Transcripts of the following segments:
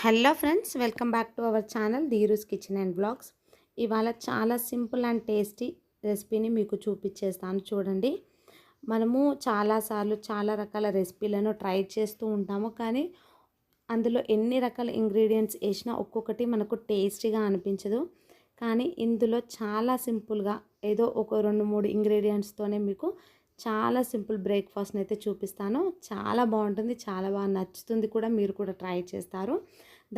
Hello friends welcome back to our channel Dheeru's kitchen and blogs. ఇవాళ చాలా simple and tasty రెసిపీని మీకు చూపించేస్తాను చూడండి. మనము చాలాసార్లు చాలా రకాల రెసిపీలను ట్రై చేస్తూ ఉంటాము కానీ అందులో ఎన్ని రకాల ఇంగ్రీడియంట్స్ వేసినా ఒక్కొక్కటి మనకు టేస్టీగా అనిపించదు. కానీ ఇందులో చాలా సింపుల్గా ఏదో ఒక రెండు మూడు ఇంగ్రీడియంట్స్తోనే మీకు చాలా సింపుల్ బ్రేక్ఫాస్ట్ని అయితే చూపిస్తాను. చాలా బాగుంటుంది చాలా బాగా నచ్చుతుంది కూడా మీరు కూడా ట్రై చేస్తారు.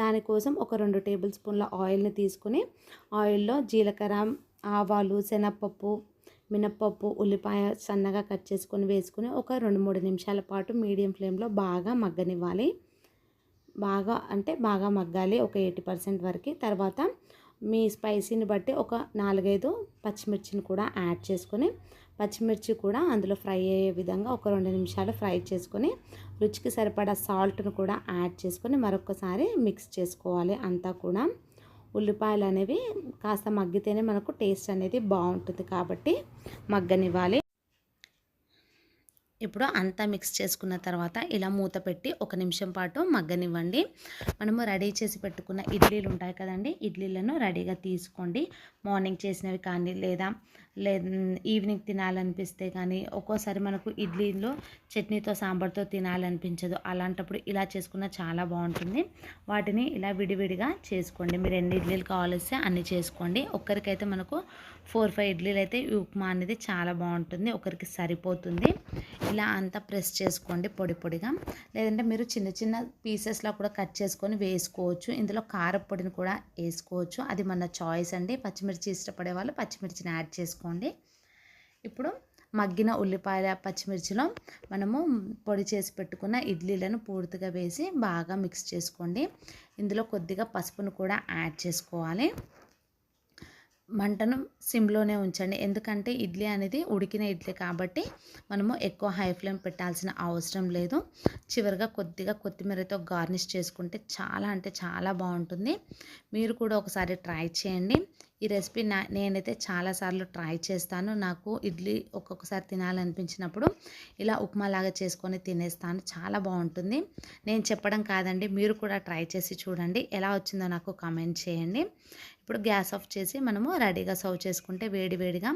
దానికోసం ఒక రెండు టేబుల్ స్పూన్ల ఆయిల్ని తీసుకుని ఆయిల్లో జీలకర్ర ఆవాలు శనగపప్పు మినప్పప్పు ఉల్లిపాయ సన్నగా కట్ చేసుకొని వేసుకుని ఒక రెండు మూడు నిమిషాల పాటు మీడియం ఫ్లేమ్లో బాగా మగ్గనివ్వాలి. బాగా అంటే బాగా మగ్గాలి ఒక ఎయిటీ పర్సెంట్ వరకు. తర్వాత మీ స్పైసీని బట్టి ఒక నాలుగైదు పచ్చిమిర్చిని కూడా యాడ్ చేసుకొని పచ్చిమిర్చి కూడా అందులో ఫ్రై అయ్యే విధంగా ఒక రెండు నిమిషాలు ఫ్రై చేసుకొని రుచికి సరిపడా సాల్ట్ను కూడా యాడ్ చేసుకొని మరొకసారి మిక్స్ చేసుకోవాలి అంతా కూడా. ఉల్లిపాయలు అనేవి కాస్త మగ్గితేనే మనకు టేస్ట్ అనేది బాగుంటుంది కాబట్టి మగ్గనివ్వాలి. ఇప్పుడు అంతా మిక్స్ చేసుకున్న తర్వాత ఇలా మూత పెట్టి ఒక నిమిషం పాటు మగ్గనివ్వండి. మనము రెడీ చేసి పెట్టుకున్న ఇడ్లీలు ఉంటాయి కదండి ఇడ్లీలను రెడీగా తీసుకోండి. మార్నింగ్ చేసినవి కానీ లేదా లే ఈవినింగ్ తినాలనిపిస్తే కానీ ఒక్కోసారి మనకు ఇడ్లీలో చట్నీతో సాంబార్తో తినాలనిపించదు. అలాంటప్పుడు ఇలా చేసుకున్న చాలా బాగుంటుంది. వాటిని ఇలా విడివిడిగా చేసుకోండి. మీరు ఎన్ని ఇడ్లీలు కావాలిస్తే అన్ని చేసుకోండి. ఒక్కరికైతే మనకు ఫోర్ ఫైవ్ ఇడ్లీలు అయితే ఉప్మా అనేది చాలా బాగుంటుంది. ఒకరికి సరిపోతుంది. ఇలా అంతా ప్రెస్ చేసుకోండి పొడి పొడిగా. లేదంటే మీరు చిన్న చిన్న పీసెస్లో కూడా కట్ చేసుకొని వేసుకోవచ్చు. ఇందులో కారపొడిని కూడా వేసుకోవచ్చు. అది మన చాయిస్ అండి. పచ్చిమిర్చి ఇష్టపడే వాళ్ళు పచ్చిమిర్చిని యాడ్ చేసుకోండి. ఇప్పుడు మగ్గిన ఉల్లిపాయల పచ్చిమిర్చిలో మనము పొడి చేసి పెట్టుకున్న ఇడ్లీలను పూర్తిగా వేసి బాగా మిక్స్ చేసుకోండి. ఇందులో కొద్దిగా పసుపును కూడా యాడ్ చేసుకోవాలి. మంటను సిమ్లోనే ఉంచండి. ఎందుకంటే ఇడ్లీ అనేది ఉడికిన ఇడ్లీ కాబట్టి మనము ఎక్కువ హై ఫ్లేమ్ పెట్టాల్సిన అవసరం లేదు. చివరిగా కొద్దిగా కొత్తిమీరతో గార్నిష్ చేసుకుంటే చాలా అంటే చాలా బాగుంటుంది. మీరు కూడా ఒకసారి ట్రై చేయండి. ఈ రెసిపీ నా నేనైతే చాలాసార్లు ట్రై చేస్తాను. నాకు ఇడ్లీ ఒక్కొక్కసారి తినాలనిపించినప్పుడు ఇలా ఉప్మా లాగా చేసుకొని తినేస్తాను. చాలా బాగుంటుంది. నేను చెప్పడం కాదండి మీరు కూడా ట్రై చేసి చూడండి. ఎలా వచ్చిందో నాకు కామెంట్ చేయండి. ఇప్పుడు గ్యాస్ ఆఫ్ చేసి మనము రెడీగా సర్వ్ చేసుకుంటే వేడి వేడిగా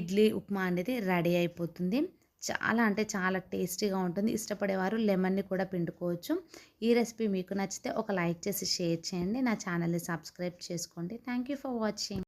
ఇడ్లీ ఉప్మా అనేది రెడీ అయిపోతుంది. చాలా అంటే చాలా టేస్టీగా ఉంటుంది. ఇష్టపడేవారు లెమన్ని కూడా పిండుకోవచ్చు. ఈ రెసిపీ మీకు నచ్చితే ఒక లైక్ చేసి షేర్ చేయండి. నా ఛానల్ని సబ్స్క్రైబ్ చేసుకోండి. Thank for watching.